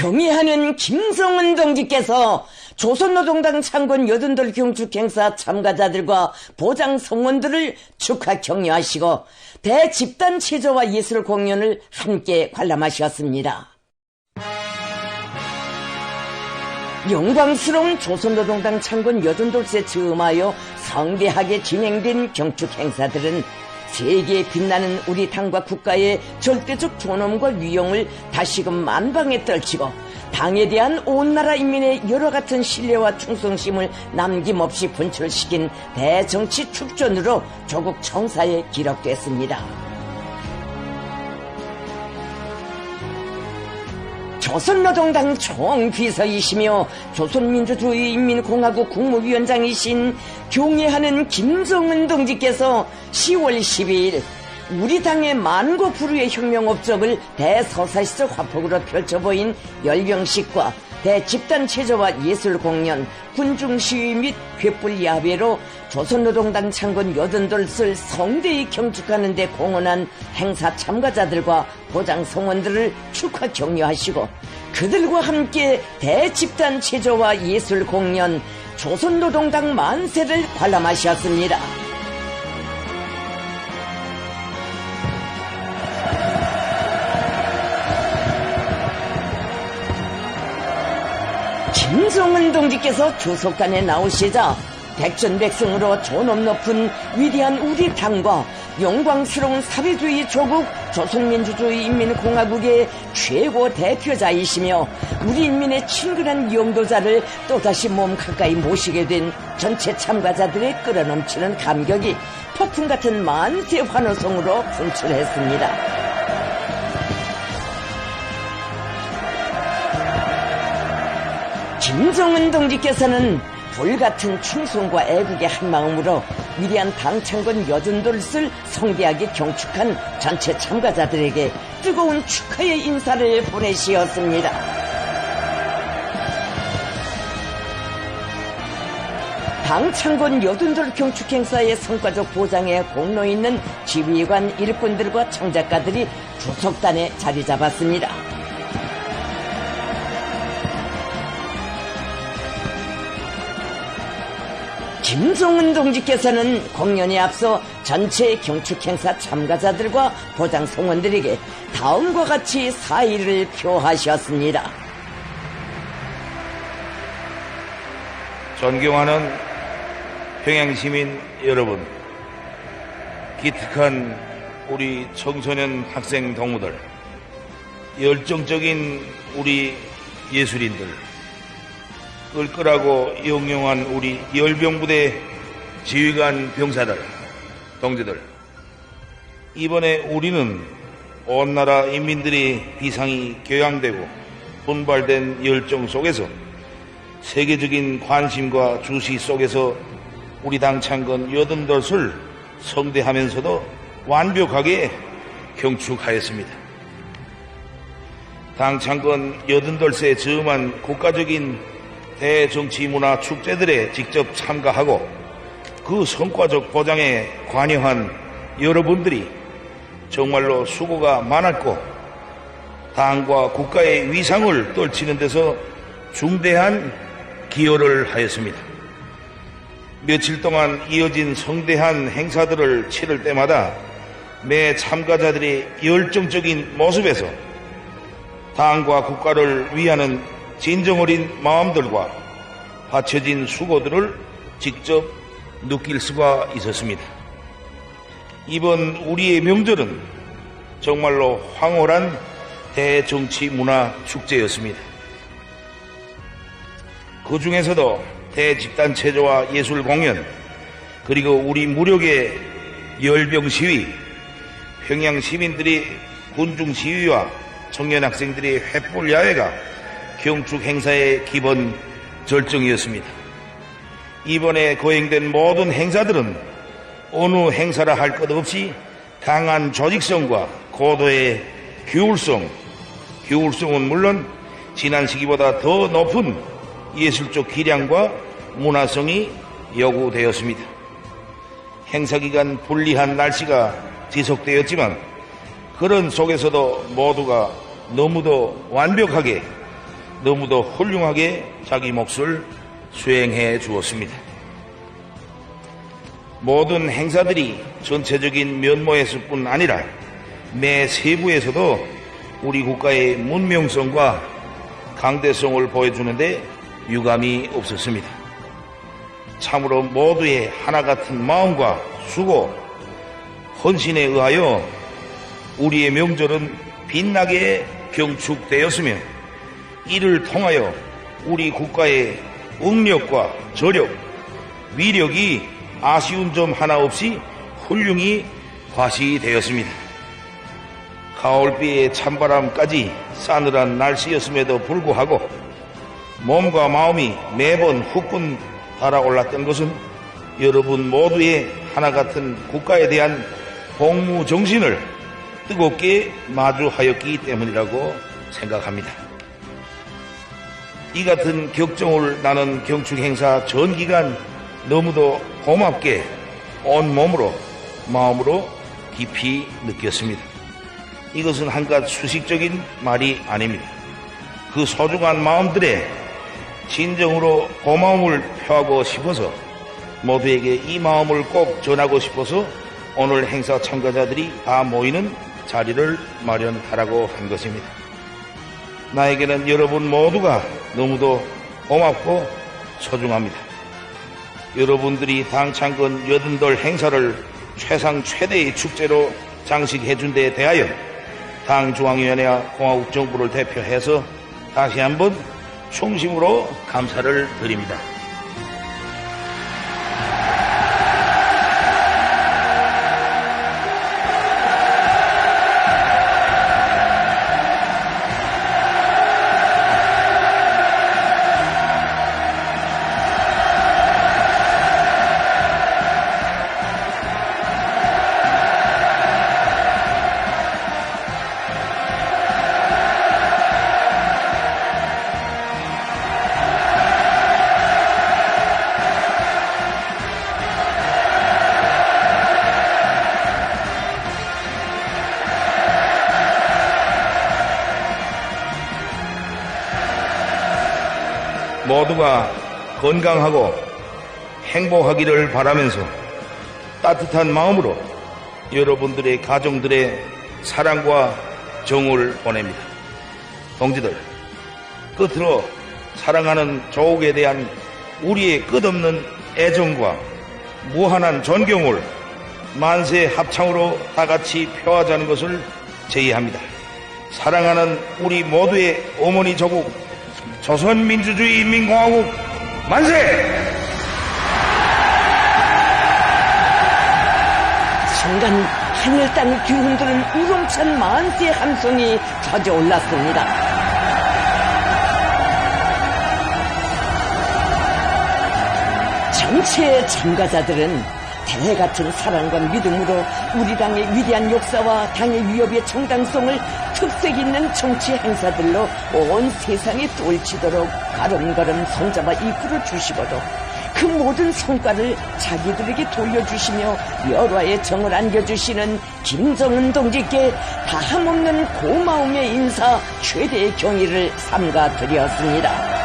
경의하는 김성은 동지께서 조선노동당 창건 여든돌 경축 행사 참가자들과 보장 성원들을 축하 격려하시고 대집단 체조와 예술 공연을 함께 관람하셨습니다. 영광스러운 조선노동당 창건 여든돌세 즈음하여 성대하게 진행된 경축 행사들은 세계에 빛나는 우리 당과 국가의 절대적 존엄과 위용을 다시금 만방에 떨치고 당에 대한 온 나라 인민의 여러 같은 신뢰와 충성심을 남김없이 분출시킨 대정치 축전으로 조국 청사에 기록됐습니다. 조선노동당 총비서이시며 조선민주주의인민공화국 국무위원장이신 경애하는 김정은 동지께서 10월 12일 우리 당의 만고 불후의 혁명 업적을 대서사시적 화폭으로 펼쳐보인 열병식과 대집단 체조와 예술 공연, 군중 시위 및 횃불 야외로 조선노동당 창건 여든돌을 성대히 경축하는 데 공헌한 행사 참가자들과 보장 성원들을 축하 격려하시고 그들과 함께 대집단 체조와 예술 공연, 조선노동당 만세를 관람하셨습니다. 김성은 동지께서 주석단에 나오시자 백전백승으로 존엄 높은 위대한 우리 당과 영광스러운 사회주의 조국 조선민주주의 인민공화국의 최고 대표자이시며 우리 인민의 친근한 용도자를 또다시 몸 가까이 모시게 된 전체 참가자들의 끌어넘치는 감격이 폭풍 같은 만세 환호성으로 분출했습니다. 김정은 동지께서는 불같은 충성과 애국의 한마음으로 위대한 당창건 여든돌을 성대하게 경축한 전체 참가자들에게 뜨거운 축하의 인사를 보내시었습니다. 당창건 여든돌 경축 행사의 성과적 보장에 공로 있는 지휘관 일꾼들과 청작가들이 주석단에 자리 잡았습니다. 김성은 동지께서는 공연에 앞서 전체 경축 행사 참가자들과 보장 성원들에게 다음과 같이 사의를 표하셨습니다. 존경하는 평양시민 여러분, 기특한 우리 청소년 학생 동무들, 열정적인 우리 예술인들, 끌끌하고 영영한 우리 열병부대 지휘관 병사들, 동지들. 이번에 우리는 온 나라 인민들이 비상이 교양되고 분발된 열정 속에서 세계적인 관심과 주시 속에서 우리 당 창건 여든덧을 성대하면서도 완벽하게 경축하였습니다. 당 창건 여든덟세 즈음한 국가적인 대정치 문화 축제들에 직접 참가하고 그 성과적 보장에 관여한 여러분들이 정말로 수고가 많았고 당과 국가의 위상을 떨치는 데서 중대한 기여를 하였습니다. 며칠 동안 이어진 성대한 행사들을 치를 때마다 매 참가자들의 열정적인 모습에서 당과 국가를 위하는 진정 어린 마음들과 바쳐진 수고들을 직접 느낄 수가 있었습니다. 이번 우리의 명절은 정말로 황홀한 대정치 문화 축제였습니다. 그 중에서도 대집단 체조와 예술 공연, 그리고 우리 무력의 열병 시위, 평양 시민들이 군중 시위와 청년 학생들의 횃불 야외가 경축 행사의 기본 절정이었습니다. 이번에 거행된 모든 행사들은 어느 행사라 할 것 없이 강한 조직성과 고도의 규율성, 규율성은 물론 지난 시기보다 더 높은 예술적 기량과 문화성이 요구되었습니다. 행사 기간 불리한 날씨가 지속되었지만 그런 속에서도 모두가 너무도 완벽하게 너무도 훌륭하게 자기 몫을 수행해 주었습니다. 모든 행사들이 전체적인 면모에서 뿐 아니라 매 세부에서도 우리 국가의 문명성과 강대성을 보여주는데 유감이 없었습니다. 참으로 모두의 하나 같은 마음과 수고, 헌신에 의하여 우리의 명절은 빛나게 경축되었으며 이를 통하여 우리 국가의 응력과 저력, 위력이 아쉬운 점 하나 없이 훌륭히 과시되었습니다. 가을비의 찬바람까지 싸늘한 날씨였음에도 불구하고 몸과 마음이 매번 후끈 달아올랐던 것은 여러분 모두의 하나 같은 국가에 대한 복무 정신을 뜨겁게 마주하였기 때문이라고 생각합니다. 이 같은 격정을 나는 경축 행사 전 기간 너무도 고맙게 온 몸으로 마음으로 깊이 느꼈습니다. 이것은 한갓 수식적인 말이 아닙니다. 그 소중한 마음들에 진정으로 고마움을 표하고 싶어서 모두에게 이 마음을 꼭 전하고 싶어서 오늘 행사 참가자들이 다 모이는 자리를 마련하라고 한 것입니다. 나에게는 여러분 모두가 너무도 고맙고 소중합니다. 여러분들이 당창건 여든돌 행사를 최상 최대의 축제로 장식해 준 데 대하여 당 중앙위원회와 공화국 정부를 대표해서 다시 한번 충심으로 감사를 드립니다. 모두가 건강하고 행복하기를 바라면서 따뜻한 마음으로 여러분들의 가정들의 사랑과 정을 보냅니다. 동지들, 끝으로 사랑하는 조국에 대한 우리의 끝없는 애정과 무한한 존경을 만세 합창으로 다 같이 표하자는 것을 제의합니다. 사랑하는 우리 모두의 어머니 조국 조선민주주의 인민공화국 만세! 순간 하늘 땅을 뒤흔드는 우렁찬 만세 함성이 터져올랐습니다. 전체 참가자들은 대해 같은 사랑과 믿음으로 우리 당의 위대한 역사와 당의 위협의 정당성을 특색 있는 정치 행사들로 온 세상에 돌치도록 걸음걸음 손잡아 이끌어 주시고도 그 모든 성과를 자기들에게 돌려주시며 열화의 정을 안겨주시는 김정은 동지께 다함없는 고마움의 인사 최대의 경의를 삼가 드렸습니다.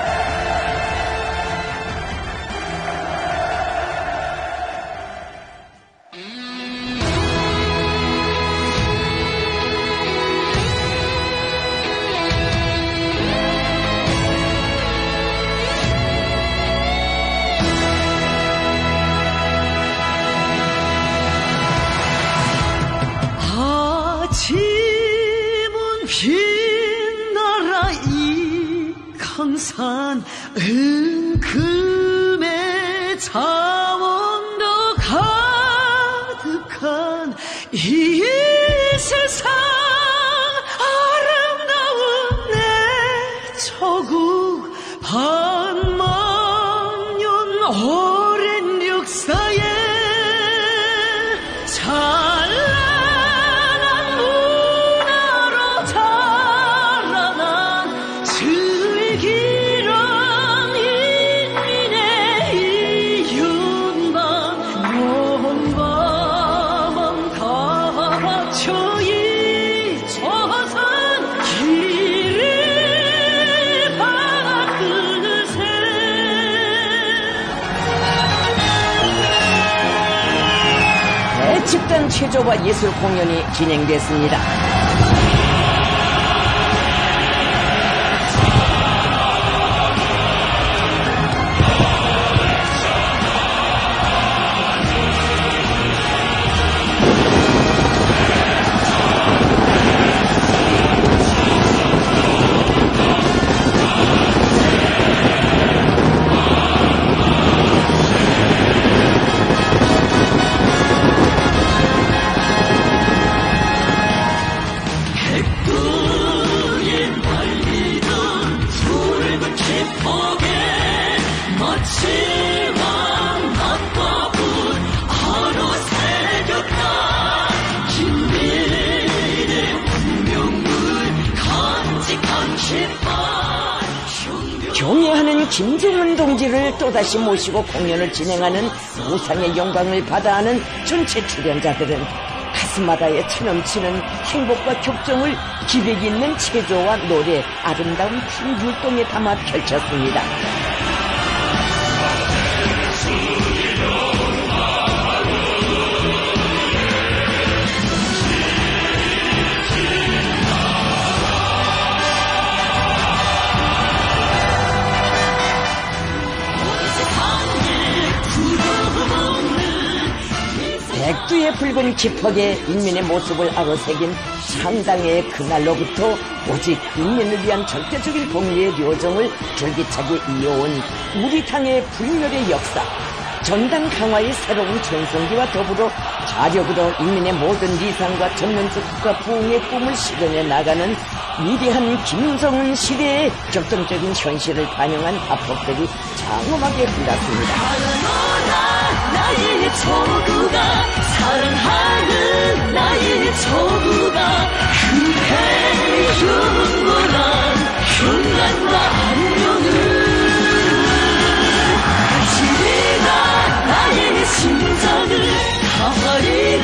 예술 공연이 진행됐습니다. 또다시 모시고 공연을 진행하는 우상의 영광을 받아 하는 전체 출연자들은 가슴마다에 차넘치는 행복과 격정을 기백 있는 체조와 노래, 아름다운 춤 율동에 담아 펼쳤습니다. 백두의 붉은 기퍽에 인민의 모습을 아로새긴 상당의 그날로부터 오직 인민을 위한 절대적인 공리의 료정을 줄기차게 이어온 우리 당의 불멸의 역사 전당 강화의 새로운 전성기와 더불어 자력으로 인민의 모든 리상과 전면적 국가 부흥의 꿈을 실현해 나가는 위대한 김성은 시대의 격정적인 현실을 반영한 합법들이 장엄하게 흘렀습니다. 나의 조국아 사랑하는 나의 조국아 그대의 영원한 평안과 안녕을 지리라 나의 심장을 가버리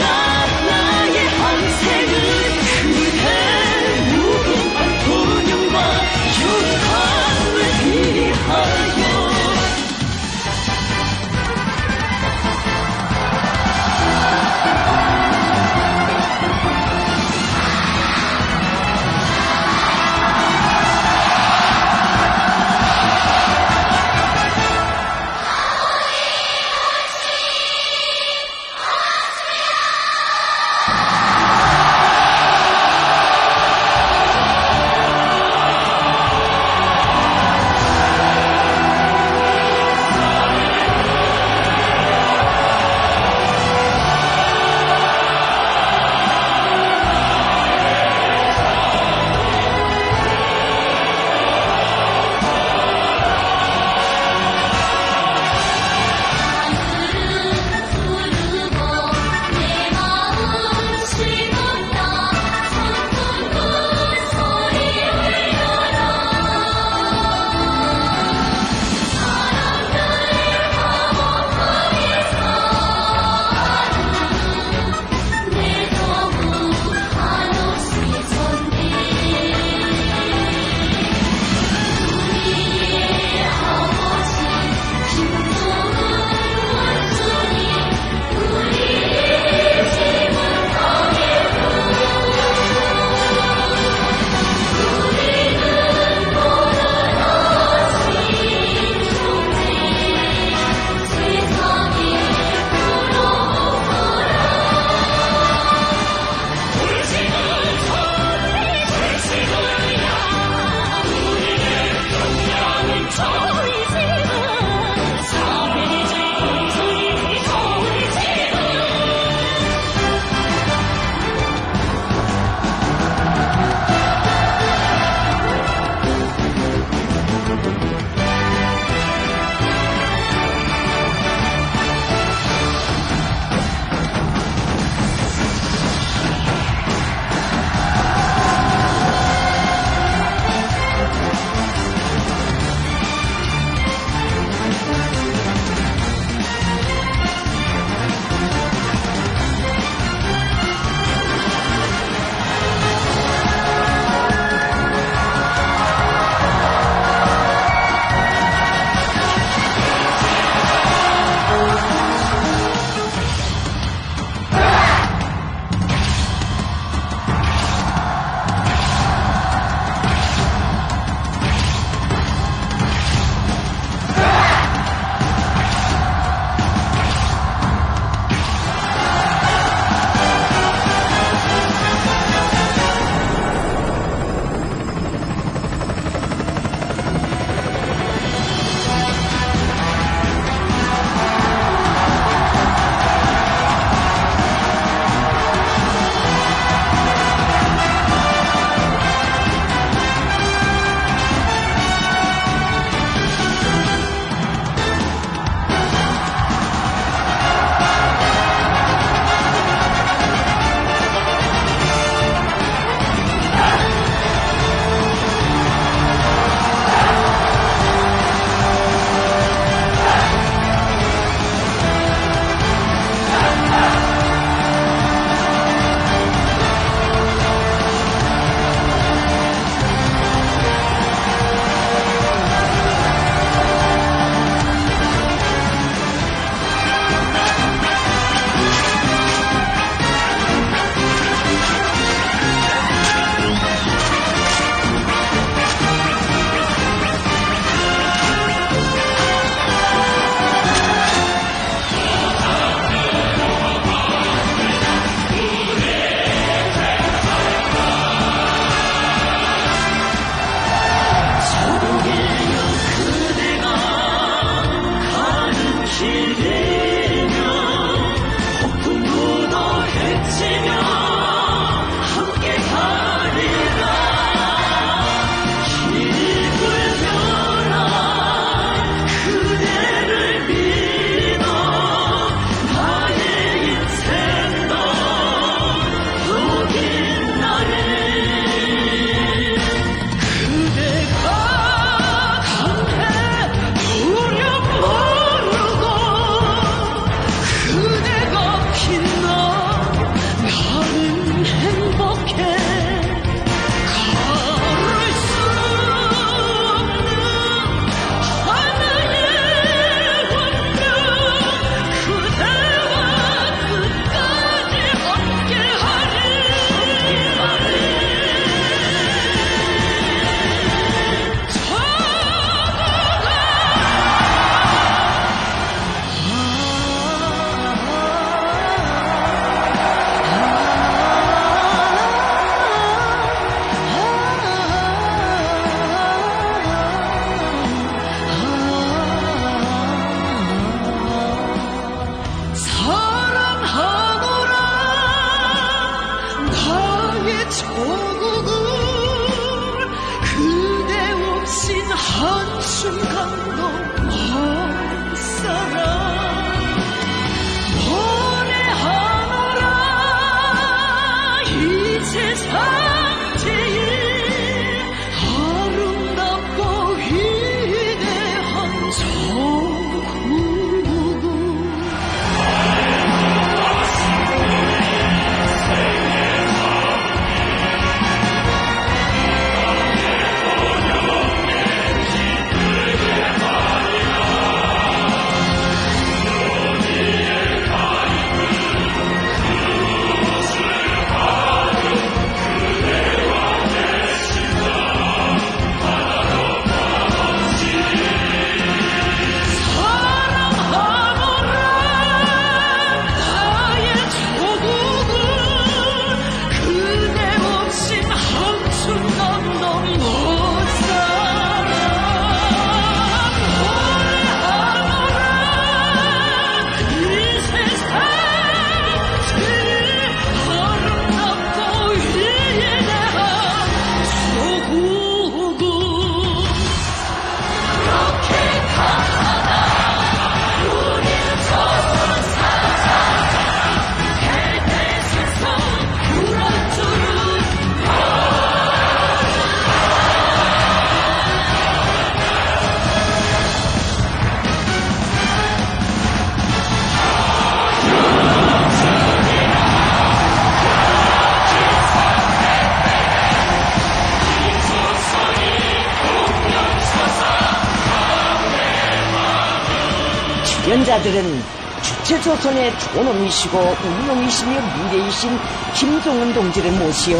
출연자들은 주체조선의 존엄이시고 운명이시며 미래이신 김종은 동지를 모시어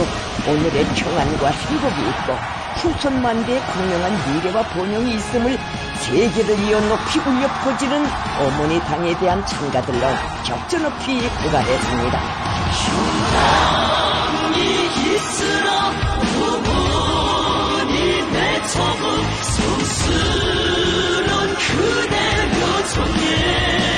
오늘의 평안과 행복이 있고 후손 만대의 광명한 미래와 번영이 있음을 세계를 이어 높이 울려 퍼지는 어머니 당에 대한 찬가들로 격조 높이 부가했습니다. 있으라 어머니 내 처분 성스런 그대 여정에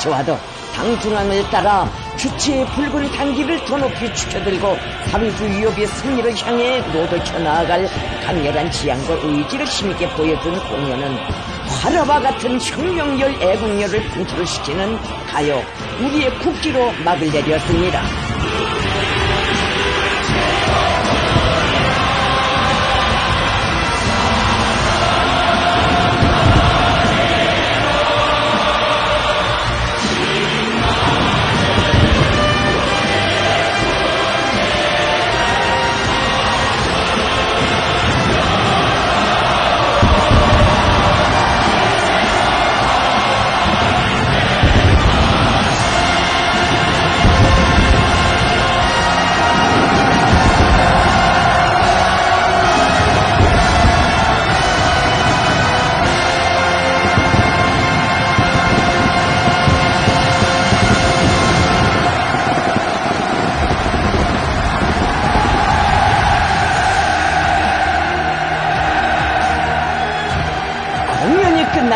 닥쳐와도 당중앙을 따라 주체의 붉은 단기를 더 높이 축혀들고 삼수 위협의 승리를 향해 노돌쳐 나아갈 강렬한 지향과 의지를 힘있게 보여준 공연은 화려와 같은 혁명열 애국열을 분출을 시키는 가요 우리의 국기로 막을 내렸습니다.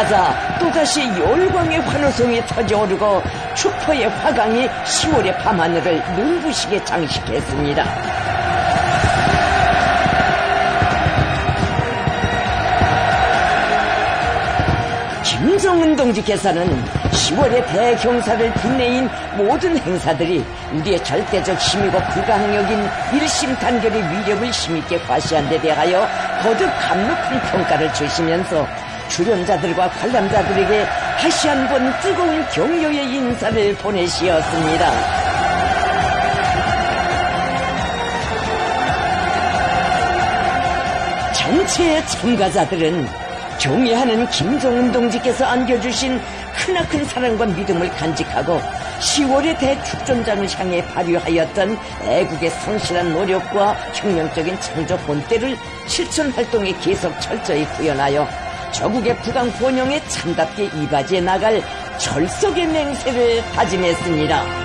끝나자 또다시 열광의 환호성이 터져오르고 축포의 화강이 10월의 밤하늘을 눈부시게 장식했습니다. 김정은 동지께서는 10월의 대경사를 빛내인 모든 행사들이 우리의 절대적 힘이고 불가항력인 일심단결의 위력을 힘있게 과시한 데 대하여 거듭 감독한 평가를 주시면서 출연자들과 관람자들에게 다시 한번 뜨거운 격려의 인사를 보내시었습니다. 전체의 참가자들은 경애하는 김정은 동지께서 안겨주신 크나큰 사랑과 믿음을 간직하고 10월의 대축전장을 향해 발휘하였던 애국의 성실한 노력과 혁명적인 창조 본때를 실천 활동에 계속 철저히 구현하여 저국의 부강 번영에 참답게 이바지해 나갈 철석의 맹세를 다짐했습니다.